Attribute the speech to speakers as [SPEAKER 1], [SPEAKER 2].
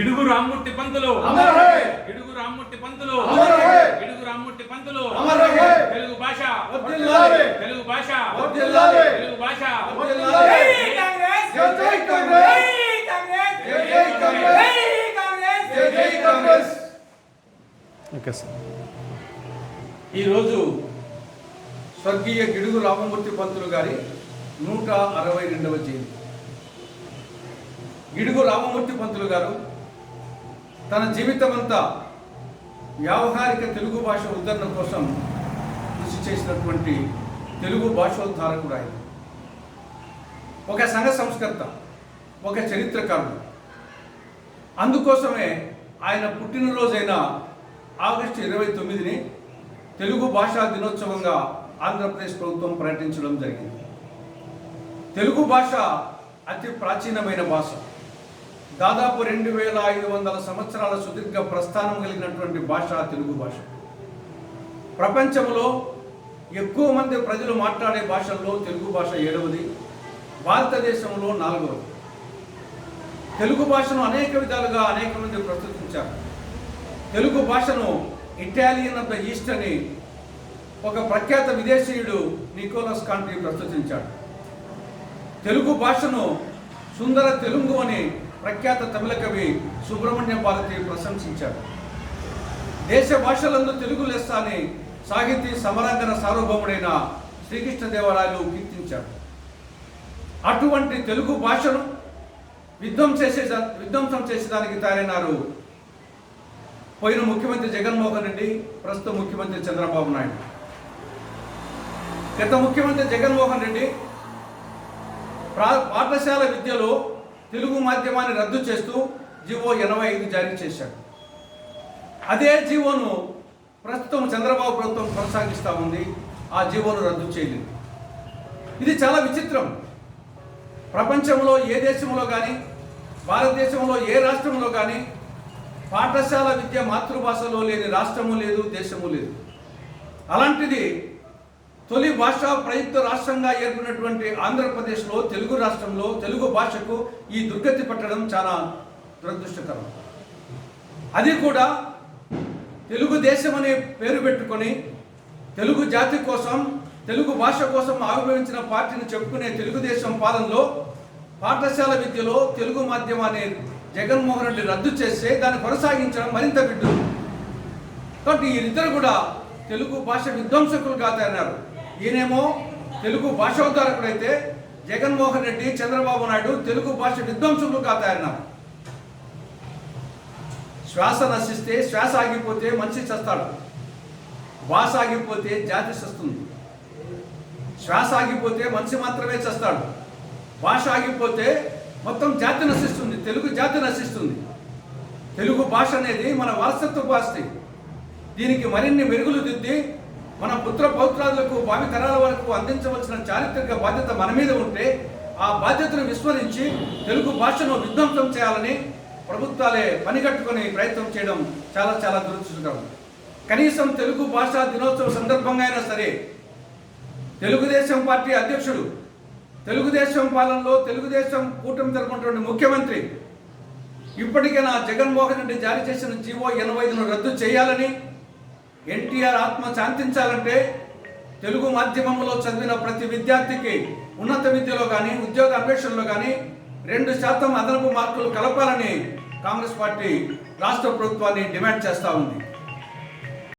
[SPEAKER 1] గిడుగు రామ్మూర్తి పంతులు! గిడుగు రామ్మూర్తి పంతులు! గిడుగు రామ్మూర్తి పంతులు! తెలుగు భాష! తెలుగు భాష! తెలుగు భాష
[SPEAKER 2] వర్ధిల్లాలి! జై జై కాంగ్రెస్! జై జై కాంగ్రెస్! జై జై కాంగ్రెస్!
[SPEAKER 3] ఓకే సార్
[SPEAKER 2] ఈరోజు స్వర్గీయ గిడుగు రామమూర్తి పంతులు గారి నూట అరవై రెండవ జయంతి గిడుగు రామమూర్తి పంతులు గారు తన జీవితమంతా వ్యావహారిక తెలుగు భాష ఉద్ధరణ కోసం కృషి చేసినటువంటి తెలుగు భాషోద్ధారకుడు ఆయన. ఒక సంఘ సంస్కర్త ఒక చరిత్రకారుడు. అందుకోసమే ఆయన పుట్టినరోజైన ఆగస్టు ఇరవై తొమ్మిదిని తెలుగు భాషా దినోత్సవంగా ఆంధ్రప్రదేశ్ ప్రభుత్వం ప్రకటించడం జరిగింది. తెలుగు భాష అతి ప్రాచీనమైన భాష. దాదాపు రెండు వేల ఐదు వందల సంవత్సరాల సుదీర్ఘ ప్రస్థానం కలిగినటువంటి భాష తెలుగు భాష. ప్రపంచంలో ఎక్కువ మంది ప్రజలు మాట్లాడే భాషల్లో తెలుగు భాష ఏడవది భారతదేశంలో నాలుగవది. తెలుగు భాషను అనేక విధాలుగా అనేక మంది ప్రస్తుతించారు. తెలుగు భాషను ఇటాలియన్ ఆఫ్ ద ఈస్ట్ అని ఒక ప్రఖ్యాత విదేశీయుడు నికోలస్ కాంట్రీ ప్రస్తుతించాడు. తెలుగు భాషను సుందర తెలుగు అని ప్రఖ్యాత తమిళ కవి సుబ్రహ్మణ్య భారతి ప్రశంసించారు. దేశ భాషలందు తెలుగు లెస్స అని సాహితీ సమరాంగన సార్వభౌముడైన శ్రీకృష్ణదేవరాయలు కీర్తించారు. అటువంటి తెలుగు భాషను విధ్వం చేసే విధ్వంసం చేసేదానికి తయారైనారు పోయిన ముఖ్యమంత్రి జగన్మోహన్ రెడ్డి ప్రస్తుత ముఖ్యమంత్రి చంద్రబాబు నాయుడు. గత ముఖ్యమంత్రి జగన్మోహన్ రెడ్డి ప్రా- పాఠశాల విద్యలో తెలుగు మాధ్యమాన్ని రద్దు చేస్తూ జీవో ఎనభై ఐదు జారీ చేశాడు. అదే జీవోను ప్రస్తుతం చంద్రబాబు ప్రభుత్వం కొనసాగిస్తూ ఉంది. ఆ జీవోను రద్దు చేయలేదు. ఇది చాలా విచిత్రం. ప్రపంచంలో ఏ దేశంలో కానీ భారతదేశంలో ఏ రాష్ట్రంలో కానీ పాఠశాల విద్య మాతృభాషలో లేని రాష్ట్రము లేదు దేశము లేదు. అలాంటిది తొలి భాషా ప్రయుక్త రాష్ట్రంగా ఏర్పడినటువంటి ఆంధ్రప్రదేశ్లో తెలుగు రాష్ట్రంలో తెలుగు భాషకు ఈ దుర్గతి పట్టడం చాలా దురదృష్టకరం. అది కూడా తెలుగుదేశం అనే పేరు పెట్టుకొని తెలుగు జాతి కోసం తెలుగు భాష కోసం ఆవిర్భవించిన పార్టీని చెప్పుకునే తెలుగుదేశం పాలనలో పాఠశాల విద్యలో తెలుగు మాధ్యమాన్ని జగన్మోహన్ రెడ్డి రద్దు చేస్తే దాన్ని కొనసాగించడం మరింత బిడ్డు కాబట్టి వీరిద్దరు కూడా తెలుగు భాష విధ్వంసకులుగా కాదన్నారు ఈయనేమో తెలుగు భాషోద్ధారకుడైతే జగన్మోహన్ రెడ్డి చంద్రబాబు నాయుడు తెలుగు భాష విధ్వంసకులుగా తయారన్నారు శ్వాస నశిస్తే శ్వాస ఆగిపోతే మనిషి చస్తాడు. భాష ఆగిపోతే జాతి చస్తుంది. శ్వాస ఆగిపోతే మనిషి మాత్రమే చస్తాడు. భాష ఆగిపోతే మొత్తం జాతి నశిస్తుంది. తెలుగు జాతి నశిస్తుంది. తెలుగు భాష అనేది మన వారసత్వ భాష దీనికి మరిన్ని మెరుగులు దిద్ది మన పుత్ర పౌత్రాదులకు భావి తరాల వరకు అందించవలసిన చారిత్రక బాధ్యత మన మీద ఉంటే ఆ బాధ్యతను విస్మరించి తెలుగు భాషను విధ్వంసం చేయాలని ప్రభుత్వాలే పనిగట్టుకుని ప్రయత్నం చేయడం చాలా చాలా దురదృష్టకరం. కనీసం తెలుగు భాషా దినోత్సవ సందర్భంగా అయినా సరే తెలుగుదేశం పార్టీ అధ్యక్షుడు తెలుగుదేశం పాలనలో తెలుగుదేశం కూటమి తరపునటువంటి ముఖ్యమంత్రి ఇప్పటికైనా జగన్మోహన్ రెడ్డి జారీ చేసిన జీవో ఎనభై ఐదును రద్దు చేయాలని ఎన్టీఆర్ ఆత్మ శాంతించాలంటే తెలుగు మాధ్యమంలో చదివిన ప్రతి విద్యార్థికి ఉన్నత విద్యలో కానీ ఉద్యోగ అన్వేషణలో కానీ రెండు శాతం అదనపు మార్కులు కలపాలని కాంగ్రెస్ పార్టీ రాష్ట్ర ప్రభుత్వాన్ని డిమాండ్ చేస్తూ ఉంది.